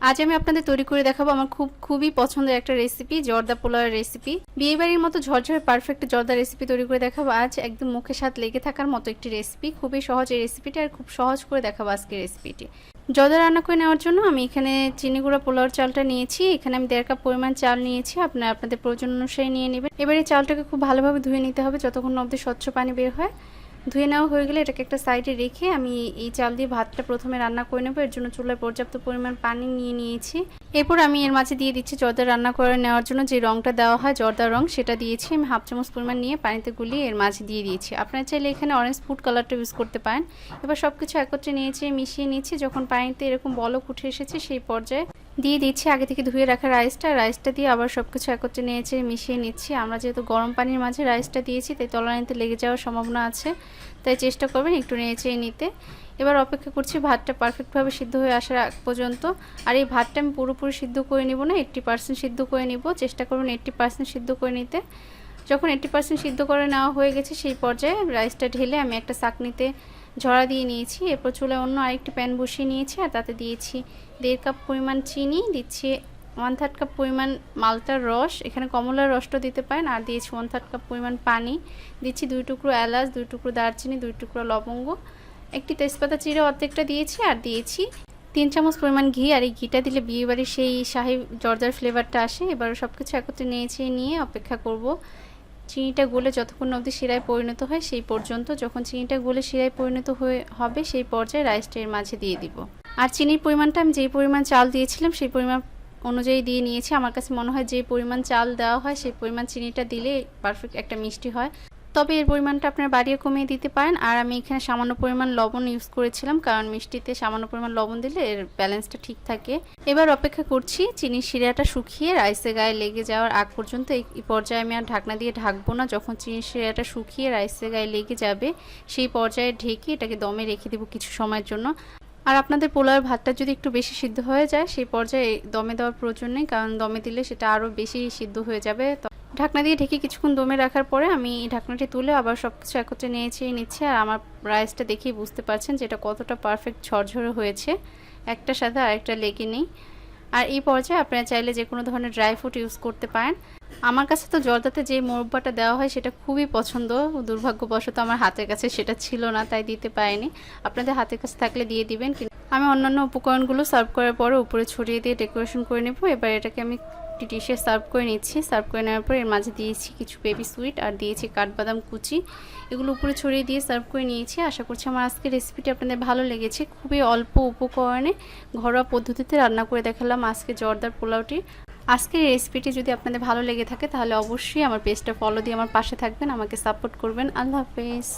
আজ আমি আপনাদের তৈরি করে দেখাবো আমার খুব, খুবই পছন্দের একটা রেসিপি জর্দা পোলাওয়ের রেসিপি বিয়ে বাড়ির মতো ঝরঝরে পারফেক্ট জর্দা রেসিপি তৈরি করে দেখাবো আজ। একদম মুখে স্বাদ লেগে থাকার মতো একটি রেসিপি খুবই সহজ এই রেসিপিটি আর খুব সহজ করে দেখাবো আজকে রেসিপিটি জর্দা রান্না করে নেওয়ার জন্য আমি এখানে চিনি গুঁড়া পোলাওর চালটা নিয়েছি। এখানে আমি দেড় কাপ পরিমাণ চাল নিয়েছি। আপনারা আপনাদের প্রয়োজন অনুসারে নিয়ে নেবেন। এবার চালটাকে খুব ভালোভাবে ধুয়ে নিতে হবে যতক্ষণ অবধি স্বচ্ছ পানি বের হয়। ধুয়ে নেওয়া হয়ে গেলে এটাকে একটা সাইডে রেখে আমি এই চাল দিয়ে ভাতটা প্রথমে রান্না করে নেব। এর জন্য চুলায় পর্যাপ্ত পরিমাণ পানি নিয়ে নিয়েছি। এরপর আমি এর মাঝে দিয়ে দিচ্ছি জর্দা রান্না করে নেওয়ার জন্য যে রঙটা দেওয়া হয় জর্দার রং, সেটা দিয়েছি। আমি হাফ চামচ পরিমাণ নিয়ে পানিতে গুলিয়ে এর মাঝে দিয়ে দিয়েছি। আপনারা চাইলে এখানে অরেঞ্জ ফুড কালারটা ইউজ করতে পারেন। এবার সব কিছু একত্রে নিয়েছি, মিশিয়ে নিয়েছি। যখন পানিতে এরকম বলক উঠে এসেছে, সেই পর্যায়ে দিয়ে দিচ্ছি, আগে থেকে ধুয়ে রাখা রাইসটা রাইসটা দিয়ে আবার সব কিছু একত্রে নিয়েছে, মিশিয়ে নিচ্ছি। আমরা যেহেতু গরম পানির মাঝে রাইসটা দিয়েছি, তাই তলানিতে লেগে যাওয়ার সম্ভাবনা আছে। তাই চেষ্টা করবেন একটু নেড়ে নিতে। এবার অপেক্ষা করছি ভাতটা পারফেক্টভাবে সিদ্ধ হয়ে আসার আগ পর্যন্ত। আর এই ভাতটা আমি পুরোপুরি সিদ্ধ করে নিব না এইট্টি পার্সেন্ট সিদ্ধ করে নিব। চেষ্টা করবেন এইট্টি পার্সেন্ট সিদ্ধ করে নিতে। যখন এইট্টি পার্সেন্ট সিদ্ধ করে নেওয়া হয়ে গেছে, সেই পর্যায়ে রাইসটা ঢেলে আমি একটা চাকনিতে ঝরা দিয়ে নিয়েছি। এরপর চুলায় অন্য আরেকটি প্যান বসিয়ে নিয়েছি আর তাতে দিয়েছি দেড় কাপ পরিমাণ চিনি, দিচ্ছি ওয়ান থার্ড কাপ পরিমাণ মালটার রস। এখানে কমলার রসটা দিতে পারেন আর দিয়েছি ওয়ান থার্ড কাপ পরিমাণ পানি। দিচ্ছি দুই টুকরো এলাচ, দুই টুকরো দারচিনি, দুই টুকরো লবঙ্গ। একটি তেজপাতা চিড়ে অর্ধেকটা দিয়েছি আর দিয়েছি তিন চামচ পরিমাণ ঘি আর এই ঘিটা দিলে বিয়েবাড়ির সেই শাহি জর্জার ফ্লেভারটা আসে। এবার সব কিছু একত্রে নিয়েছি, নিয়ে অপেক্ষা করব। চিনিটা গলে যতক্ষণ অবধি শিরায় পরিণত হয়, সেই পর্যন্ত যখন চিনিটা গুলে শিরায় পরিণত হয়ে, হবে, সেই পর্যায়ে রাইসটা এর মাঝে দিয়ে দিব। আর চিনির পরিমাণটা আমি যেই পরিমাণ চাল দিয়েছিলাম, সেই পরিমাণ অনুযায়ী দিয়ে নিয়েছি। আমার কাছে মনে হয় যে পরিমাণ চাল দেওয়া হয়, সেই পরিমাণ চিনিটা দিলে পারফেক্ট একটা মিষ্টি হয়। তবে এর পরিমাণটা আপনারা বাড়িয়ে কমিয়ে দিতে পারেন। আর আমি এখানে সামান্য পরিমাণ লবণ ইউজ করেছিলাম, কারণ মিষ্টিতে সামান্য পরিমাণ লবণ দিলে এর ব্যালেন্সটা ঠিক থাকে। এবার অপেক্ষা করছি চিনির শিরাটা শুকিয়ে রাইসে গায়ে লেগে যাওয়ার আগ পর্যন্ত। এই পর্যায়ে আমি আর ঢাকনা দিয়ে ঢাকবো না। যখন চিনির শিরাটা শুকিয়ে রাইসে গায়ে লেগে যাবে, সেই পর্যায়ে ঢেকে এটাকে দমে রেখে দেবো কিছু সময়ের জন্য। আর আপনাদের পোলাওয়ের ভাতটা যদি একটু বেশি সিদ্ধ হয়ে যায়, সেই পর্যায়ে দমে দেওয়ার প্রয়োজন নেই, কারণ দমে দিলে সেটা আরও বেশি সিদ্ধ হয়ে যাবে। ঢাকনা দিয়ে ঢেকে কিছুক্ষণ দমে রাখার পরে আমি ঢাকনাটি তুলে আবার সব কিছু একত্রে নিয়েছি, নিচ্ছি আর আমার রাইসটা দেখেই বুঝতে পারছেন যে এটা কতটা পারফেক্ট ঝরঝরে হয়েছে। একটার সাথে আরেকটা লেগে নেই। আর এই পর্যায়ে আপনারা চাইলে যে কোনো ধরনের ড্রাই ফ্রুট ইউজ করতে পারেন। আমার কাছে তো জর্দাতে যে মোরব্বাটা দেওয়া হয় সেটা খুবই পছন্দ। দুর্ভাগ্যবশত আমার হাতের কাছে সেটা ছিল না, তাই দিতে পারিনি। আপনাদের হাতের কাছে থাকলে দিয়ে দিবেন আমি অন্যান্য উপকরণগুলো সার্ভ করার পরে উপরে ছড়িয়ে দিয়ে ডেকোরেশন করে নেব। এবার এটাকে আমি একটি ডিশে সার্ভ করে নিচ্ছি। সার্ভ করে নেওয়ার পর এর মাঝে দিয়েছি কিছু বেবি সুইট আর দিয়েছি কাঠবাদাম কুচি। এগুলো উপরে ছড়িয়ে দিয়ে সার্ভ করে নিয়েছি। আশা করছি আমার আজকের রেসিপিটি আপনাদের ভালো লেগেছে। খুবই অল্প উপকরণে ঘরোয়া পদ্ধতিতে রান্না করে দেখালাম আজকে জর্দার পোলাওটি। আজকের রেসিপিটি যদি আপনাদের ভালো লেগে থাকে, তাহলে অবশ্যই আমার পেজটা ফলো দিয়ে আমার পাশে থাকবেন, আমাকে সাপোর্ট করবেন। আল্লাহ হাফেজ।